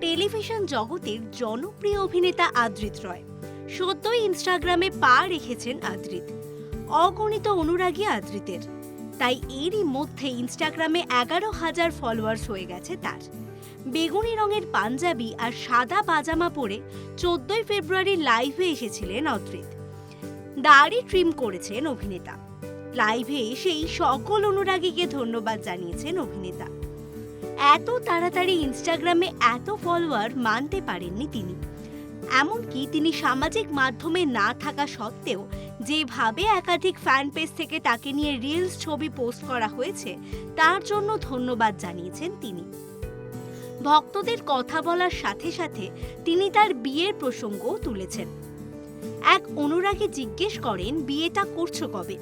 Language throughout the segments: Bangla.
টেলিভিশন জগতের জনপ্রিয় অভিনেতা আদ্রিত রয়। সদ্যই ইনস্টাগ্রামে পা রেখেছেন আদ্রিত। অগণিত অনুরাগী আদ্রিতের। তাই এরই মধ্যে ইনস্টাগ্রামে এগারো হাজার ফলোয়ার্স হয়ে গেছে তার। বেগুনি রঙের পাঞ্জাবি আর সাদা পাজামা পরে চোদ্দই ফেব্রুয়ারি লাইভে এসেছিলেন অদ্রিত দাড়ি ট্রিম করেছেন অভিনেতা। লাইভে এসেই সকল অনুরাগীকে ধন্যবাদ জানিয়েছেন অভিনেতা। এত তাড়াতাড়ি ইনস্টাগ্রামে এত ফলোয়ার মানতে পারেননি তিনি। এমনকি তিনি সামাজিক মাধ্যমে না থাকা সত্ত্বেও যেভাবে একাধিক ফ্যান পেজ থেকে তাকে নিয়ে রিলস ছবি পোস্ট করা হয়েছে, তার জন্য ধন্যবাদ জানিয়েছেন তিনি। ভক্তদের কথা বলার সাথে সাথে তিনি তার বিয়ের প্রসঙ্গও তুলেছেন। এক অনুরাগী জিজ্ঞেস করেন, বিয়েটা করছ কবে?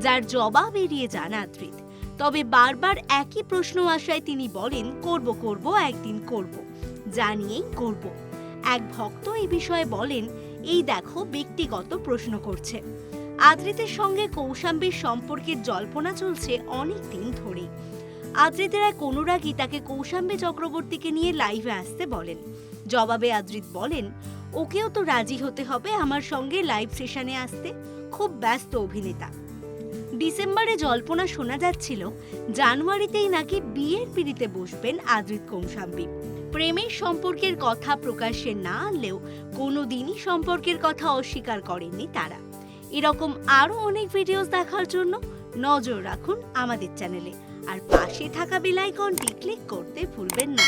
যার জবাব এড়িয়ে যান আদ্রিত। তবে বারবার একই প্রশ্ন আসায় তিনি বলেন, করব করব, একদিন করব। জানিয়েই করব। এক ভক্ত এই বিষয়ে বলেন, এই দেখো, ব্যক্তিগত প্রশ্ন করছে। আদ্রিতের সঙ্গে কৌশাম্বীর সম্পর্কের জল্পনা চলছে অনেক দিন ধরেই। আদ্রিতের এক অনুরাগী তাকে কৌশাম্বী চক্রবর্তীকে নিয়ে লাইভে আসতে বলেন। জবাবে আদ্রিত বলেন, ওকেও তো রাজি হতে হবে আমার সঙ্গে লাইভ সেশনে আসতে। খুব ব্যস্ত অভিনেতা। ডিসেম্বরে জল্পনা শোনা যাচ্ছিল, জানুয়ারিতেই নাকি বিয়ের পিড়িতে বসবেন আদ্রিত কৌশাম্বী। প্রেমের সম্পর্কের কথা প্রকাশ্যে না আনলেও কোনোদিনই সম্পর্কের কথা অস্বীকার করেননি তারা। এরকম আরও অনেক ভিডিওস দেখার জন্য নজর রাখুন আমাদের চ্যানেলে আর পাশে থাকা বেল আইকনটি ক্লিক করতে ভুলবেন না।